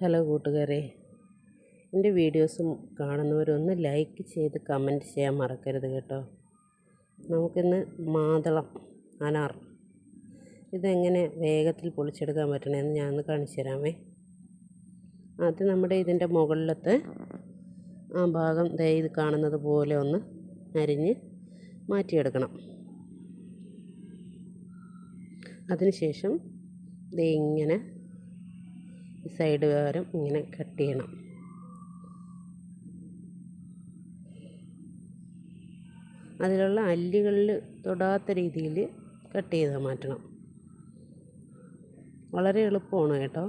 Hello കൂട്ടുകാരെ. എന്റെ വീഡിയോസും കാണുന്നവരൊന്ന് ലൈക്ക് ചെയ്ത് കമന്റ് ചെയ്യാൻ മറക്കരുത് കേട്ടോ. നമുക്കിന്ന് മാതളം അനാർ ഇതെങ്ങനെ വേഗത്തിൽ പൊളിച്ചെടുക്കാൻ പറ്റണമെന്ന് ഞാൻ ഒന്ന് കാണിച്ചു തരാമേ. ആദ്യം നമ്മുടെ ഇതിന്റെ മുകളിലത്തെ ആ ഭാഗം ദേ ഇത് കാണുന്നത് പോലെ ഒന്ന് അരിഞ്ഞ് മാറ്റിയെടുക്കണം. അതിനുശേഷം ദേ ഇങ്ങനെ ഈ സൈഡ് വാരം ഇങ്ങനെ കട്ട് ചെയ്യണം. അതിലുള്ള അല്ലികളിൽ തൊടാത്ത രീതിയിൽ കട്ട് ചെയ്താൽ മാറ്റണം. വളരെ എളുപ്പമാണ് കേട്ടോ.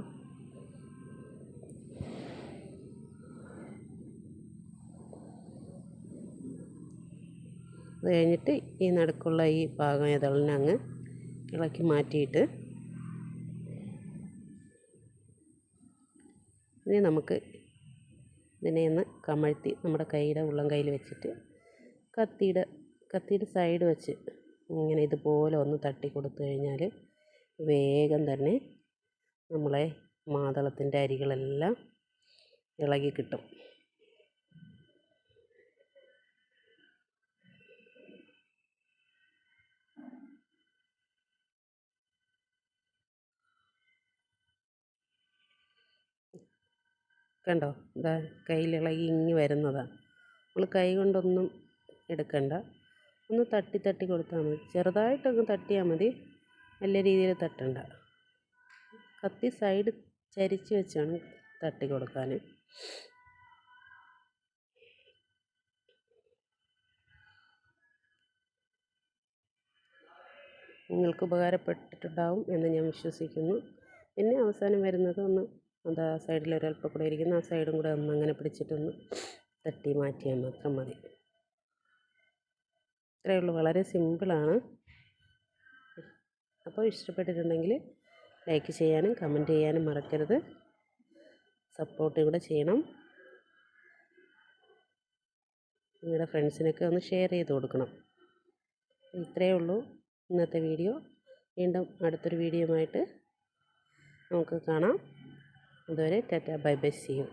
അത് കഴിഞ്ഞിട്ട് ഈ നടുക്കുള്ള ഈ ഭാഗം ഏതളിനെ അങ്ങ് ഇളക്കി മാറ്റിയിട്ട് ഇനി നമുക്ക് ഇതിനെ ഒന്ന് കമഴ്ത്തി നമ്മുടെ കൈയുടെ ഉള്ളം കയ്യിൽ വെച്ചിട്ട് കത്തിയുടെ കത്തിയുടെ സൈഡ് വെച്ച് ഇങ്ങനെ ഇതുപോലെ ഒന്ന് തട്ടി കൊടുത്തു കഴിഞ്ഞാൽ വേഗം തന്നെ നമ്മളെ മാതളത്തിന്റെ അരികളെല്ലാം ഇളകി കിട്ടും. കണ്ടോ? ഇതാ കയ്യിലിളകി ഇങ്ങി വരുന്നതാണ് നമ്മൾ കൈ കൊണ്ടൊന്നും എടുക്കണ്ട. ഒന്ന് തട്ടി തട്ടി കൊടുത്താൽ മതി. ചെറുതായിട്ടൊന്ന് തട്ടിയാൽ മതി. നല്ല രീതിയിൽ തട്ടണ്ട. കത്തി സൈഡ് ചരിച്ച് വെച്ചാണ് തട്ടി കൊടുക്കാൻ നിങ്ങൾക്ക് ഉപകാരപ്പെട്ടിട്ടുണ്ടാവും എന്ന് ഞാൻ വിശ്വസിക്കുന്നു. പിന്നെ അവസാനം വരുന്നത് ഒന്ന് അത് ആ സൈഡിൽ ഒരല്പം കൂടെ ഇരിക്കുന്നു. ആ സൈഡും കൂടെ ഒന്ന് അങ്ങനെ പിടിച്ചിട്ടൊന്ന് തട്ടി മാറ്റിയാൽ മാത്രം മതി. ഇത്രയേ ഉള്ളൂ. വളരെ സിമ്പിളാണ് അപ്പോൾ ഇഷ്ടപ്പെട്ടിട്ടുണ്ടെങ്കിൽ ലൈക്ക് ചെയ്യാനും കമന്റ് ചെയ്യാനും മറക്കരുത്. സപ്പോർട്ട് കൂടെ ചെയ്യണം. നിങ്ങളുടെ ഫ്രണ്ട്സിനൊക്കെ ഒന്ന് ഷെയർ ചെയ്ത് കൊടുക്കണം. ഇത്രയേ ഉള്ളൂ ഇന്നത്തെ വീഡിയോ വീണ്ടും അടുത്തൊരു വീഡിയോ ആയിട്ട് നമുക്ക് കാണാം. അതുവരെ tata bye bye see you